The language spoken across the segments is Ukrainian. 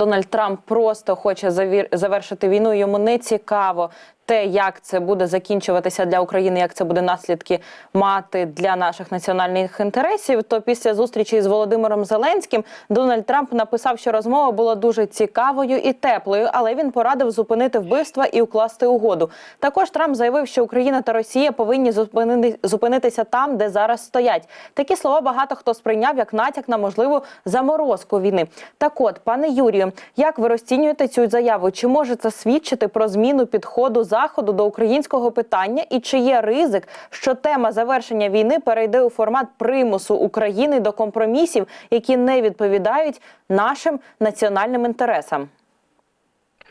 Дональд Трамп просто хоче завершити війну. Йому не цікаво те, як це буде закінчуватися для України, як це буде наслідки мати для наших національних інтересів. То після зустрічі з Володимиром Зеленським Дональд Трамп написав, що розмова була дуже цікавою і теплою, але він порадив зупинити вбивства і укласти угоду. Також Трамп заявив, що Україна та Росія повинні зупинити... зупинитися там, де зараз стоять. Такі слова багато хто сприйняв як натяк на можливу заморозку війни. Так от, пане Юрію, як ви розцінюєте цю заяву? Чи може це свідчити про зміну підходу заходу до українського питання? І чи є ризик, що тема завершення війни перейде у формат примусу України до компромісів, які не відповідають нашим національним інтересам?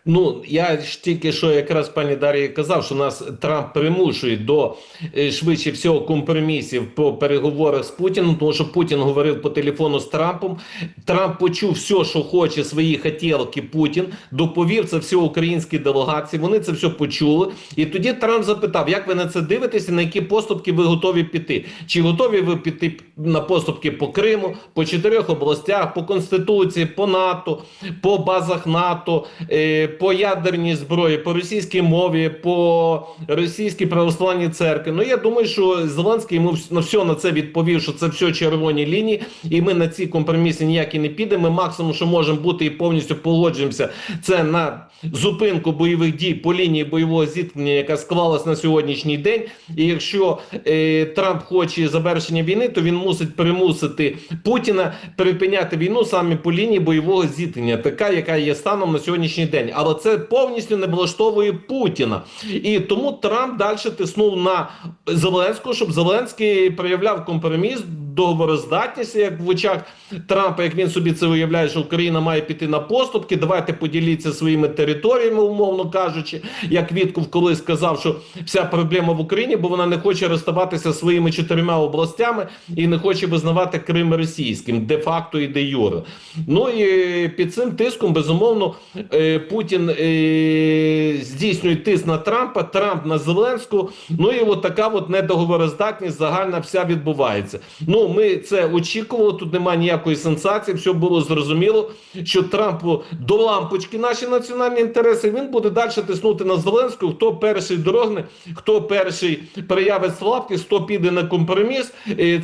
Ну я ж тільки що якраз пані Дар'я казав, що нас Трамп примушує до е, швидше всього компромісів по переговорах з Путіним, тому що Путін говорив по телефону з Трампом. Трамп почув все, що хоче, свої хотілки Путін, доповів це все українській делегації. Вони це все почули. І тоді Трамп запитав, як ви на це дивитеся, на які поступки ви готові піти? Чи готові ви піти на поступки по Криму, по чотирьох областях, по Конституції, по НАТО, по базах НАТО? е, по ядерній зброї, по російській мові, по російській православній церкві. Ну я думаю, що Зеленський йому на все на це відповів, що це все червоні лінії, і ми на ці компроміси ніякі не підемо. Ми максимум, що можемо бути і повністю погоджуємося, це на зупинку бойових дій по лінії бойового зіткнення, яка склалась на сьогоднішній день. І якщо е, Трамп хоче завершення війни, то він мусить примусити Путіна припиняти війну саме по лінії бойового зіткнення, така яка є станом на сьогоднішній день. Але це повністю не влаштовує Путіна. І тому Трамп далі тиснув на Зеленського, щоб Зеленський проявляв компроміс, договороздатність, як в очах Трампа, як він собі це уявляє, що Україна має піти на поступки. Давайте поділіться своїми територіями, умовно кажучи, як Вітков колись сказав, що вся проблема в Україні, бо вона не хоче розставатися своїми чотирма областями і не хоче визнавати Крим російським де-факто і де юре. Ну і під цим тиском, безумовно, е, Путін е, здійснює тиск на Трампа, Трамп на Зеленську. Ну і от така от недоговороздатність загальна вся відбувається. Ну, ми це очікували. Тут немає ніякої сенсації. Все було зрозуміло, що Трампу до лампочки наші національні інтереси. Він буде далі тиснути на Зеленську. Хто перший дрогне, хто перший проявить слабкість, хто піде на компроміс.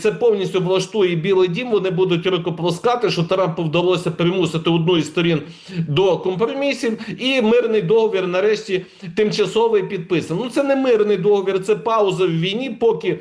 Це повністю влаштує Білий Дім. Вони будуть рукоплескати, що Трампу вдалося примусити одну із сторін до компромісів, і мирний договір нарешті тимчасовий підписаний. Ну це не мирний договір, це пауза в війні, поки.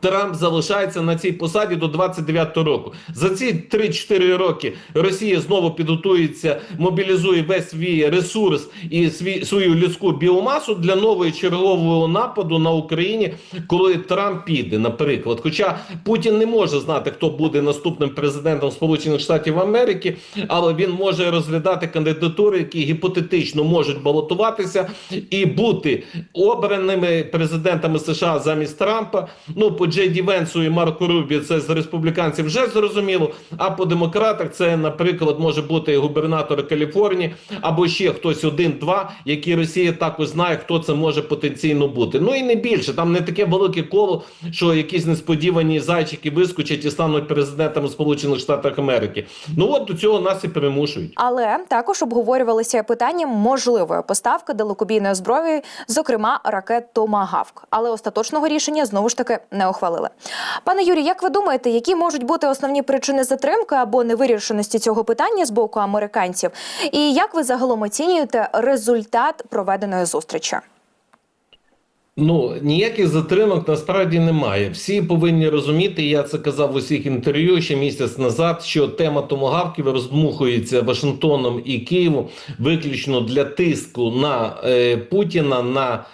Трамп залишається на цій посаді до 29-го року. За ці 3-4 роки Росія знову підготується, мобілізує весь свій ресурс і свій, свою людську біомасу для нового чергового нападу на Україні, коли Трамп піде, наприклад. Хоча Путін не може знати, хто буде наступним президентом Сполучених Штатів Америки, але він може розглядати кандидатури, які гіпотетично можуть балотуватися і бути обраними президентами США замість Трампа. Ну по Джей Ді Венсу і Марку Рубі це з республіканців вже зрозуміло. А по демократах це, наприклад, може бути губернатор Каліфорнії або ще хтось один-два, які Росія також знає, хто це може потенційно бути. Ну і не більше. Там не таке велике коло, що якісь несподівані зайчики вискочать і стануть президентами Сполучених Штатів Америки. Ну от до цього нас і примушують. Але також обговорювалися питання можливої поставки далекобійної зброї, зокрема ракет Томагавк. Але остаточного рішення знову ж таки не ухвалили. Пане Юрій, як ви думаєте, які можуть бути основні причини затримки або невирішеності цього питання з боку американців? І як ви загалом оцінюєте результат проведеної зустрічі? Ну ніяких затримок насправді немає. Всі повинні розуміти. Я це казав в усіх інтерв'ю ще місяць назад. Що тема томогавків роздмухується Вашингтоном і Києвом виключно для тиску на е, Путіна, на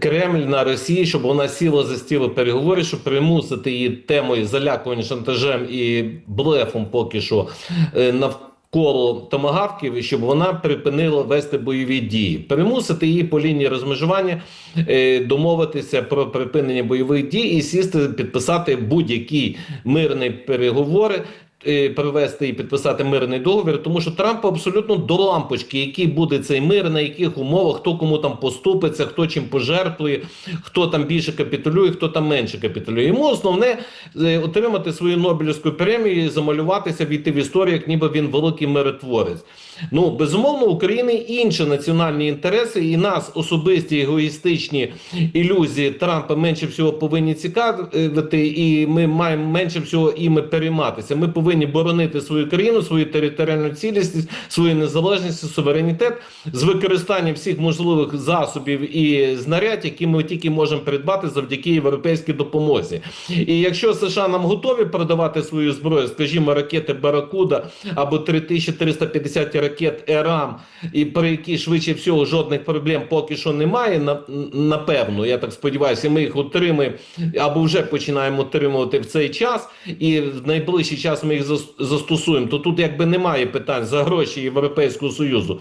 Кремль, на Росію, щоб вона сіла за стіл переговорів, щоб примусити її темою залякування шантажем і блефом, поки що е, навколо коло томагавків, щоб вона припинила вести бойові дії, примусити її по лінії розмежування е, домовитися про припинення бойових дій і сісти, підписати будь-які мирні переговори. Е, провести і підписати мирний договір, тому що Трамп абсолютно до лампочки, який буде цей мир, на яких умовах, хто кому там поступиться, хто чим пожертвує, хто там більше капітулює, хто там менше капітулює. Йому основне е, отримати свою Нобелівську премію, і замалюватися, війти в історію, як ніби він великий миротворець. Ну безумовно, України інші національні інтереси, і нас особисті егоїстичні ілюзії Трампа менше всього повинні цікавити, і ми маємо менше всього іми перейматися. Ми повинні боронити свою країну, свою територіальну цілісність, свою незалежність, суверенітет з використанням всіх можливих засобів і знарядь, які ми тільки можемо придбати завдяки європейській допомозі. І якщо США нам готові продавати свою зброю, скажімо, ракети Баракуда або 3350 ракет ЕРАМ, і при які швидше всього жодних проблем поки що немає. на- Напевно, я так сподіваюся, ми їх отримаємо або вже починаємо отримувати в цей час, і в найближчий час ми їх застосуємо. То тут якби немає питань за гроші Європейського союзу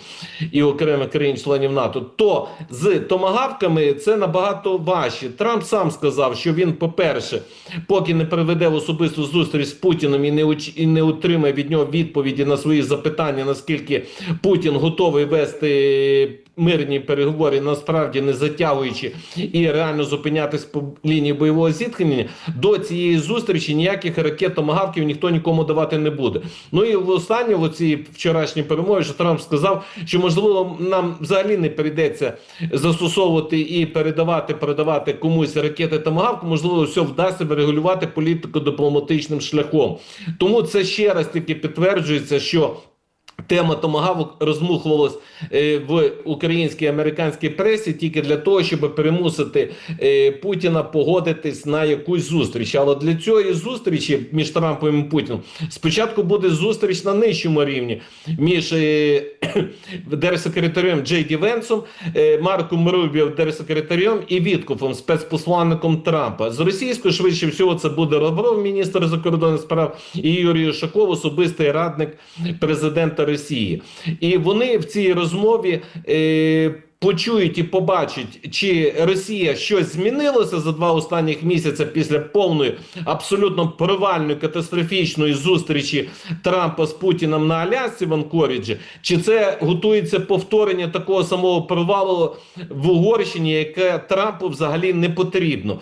і окремих країн-членів НАТО. То з томагавками це набагато важче. Трамп сам сказав, що він, по-перше, поки не проведе особисту зустріч з Путіним і не уч- і не отримає від нього відповіді на свої запитання, наскільки Путін готовий вести мирні переговори, насправді не затягуючи і реально зупинятись по лінії бойового зіткнення, до цієї зустрічі ніяких ракет томагавків ніхто нікому давати не буде. Ну і в останнє в цій вчорашній перемові, що Трамп сказав, що можливо нам взагалі не прийдеться застосовувати і передавати, передавати комусь ракети томагавк, можливо, все вдасться регулювати політику дипломатичним шляхом. Тому це ще раз таки підтверджується, що. Тема томагавок розмухувалась е, в українській американській пресі тільки для того, щоб примусити е, Путіна погодитись на якусь зустріч. Але для цієї зустрічі між Трампом і Путіним спочатку буде зустріч на нижчому рівні між е, держсекретарем Джей Ді Венсом, Марком Рубіо, держсекретарем і Віткофом, спецпосланником Трампа. З російською швидше всього це буде Лавров, міністр закордонних справ, і Юрій Ушаков, особистий радник президента Росії. І вони в цій розмові. Е, Почують і побачать, чи Росія щось змінилося за два останніх місяці після повної абсолютно провальної катастрофічної зустрічі Трампа з Путіним на Алясці в Анкоріджі, чи це готується повторення такого самого провалу в Угорщині, яке Трампу взагалі не потрібно.